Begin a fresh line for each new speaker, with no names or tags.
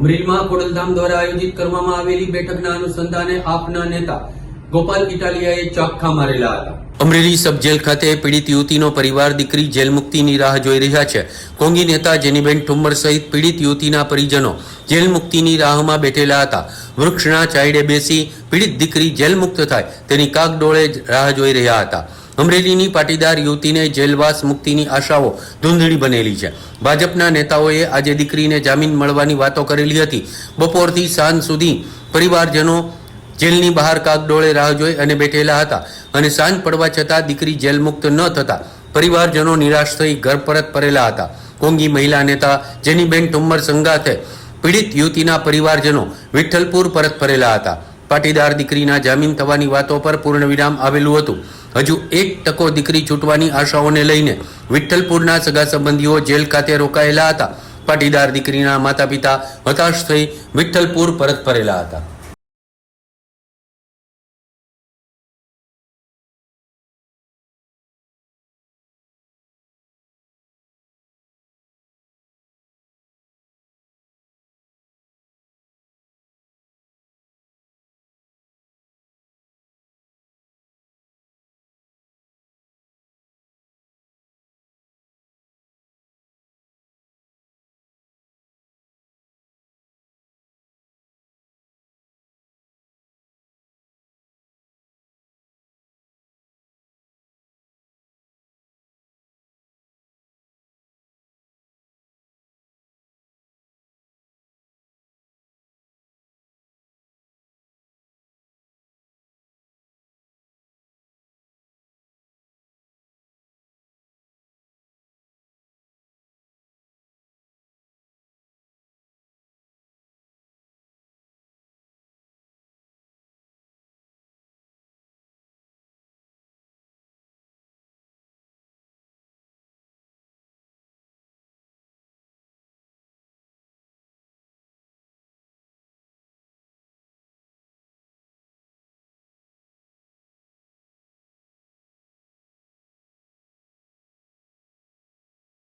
અમરેલીમાં ખોડલધામ દ્વારા આયોજિત કરવામાં આવેલી બેઠકના અનુસંધાને આપના નેતા ગોપાલ ઇટાલિયાએ ચાખા મારેલા હતા. અમરેલી સબ જેલ ખાતે પીડિત યુવતીનો પરિવાર દીકરી જેલ મુક્તિની રાહ જોઈ રહ્યા છે. કોંગી નેતા જેનીબેન ઠુમ્મર સહિત પીડિત યુવતીના પરિજનો જેલ મુક્તિની રાહમાં બેઠેલા હતા. વૃક્ષના ચાયડે બેસી પીડિત દીકરી જેલ મુક્ત થાય તેની કાગડોળે રાહ જોઈ રહ્યા હતા. અમરેલીની પાટીદાર યુવતીને જેલવાસ મુક્તિની આશાઓ ધૂંધળી બનેલી છે. ભાજપના નેતાઓએ આજે દીકરીને જામીન મળવાની વાતો કરેલી હતી. બપોરથી સાંજ સુધી પરિવારજનો જેલની બહાર કાગડોળે રાહ જોઈ અને બેઠેલા હતા અને સાંજ પડવા છતાં દીકરી જેલ મુક્ત ન થતા પરિવારજનો નિરાશ થઈ ઘર પરત ફરેલા હતા. કોંગી મહિલા નેતા જેનીબેન ઠુમ્મર સંગાથે પીડિત યુવતીના પરિવારજનો વિઠ્ઠલપુર પરત ફરેલા હતા. પાટીદાર દીકરીના જામીન થવાની વાતો પર પૂર્ણ વિરામ આવેલું હતું. હજુ એક ટકો દીકરી છૂટવાની આશાઓને લઈને વિઠ્ઠલપુરના સગા સંબંધીઓ જેલ ખાતે રોકાયેલા હતા. પાટીદાર દીકરીના માતા પિતા હતાશ થઈ વિઠ્ઠલપુર પરત ફરેલા હતા.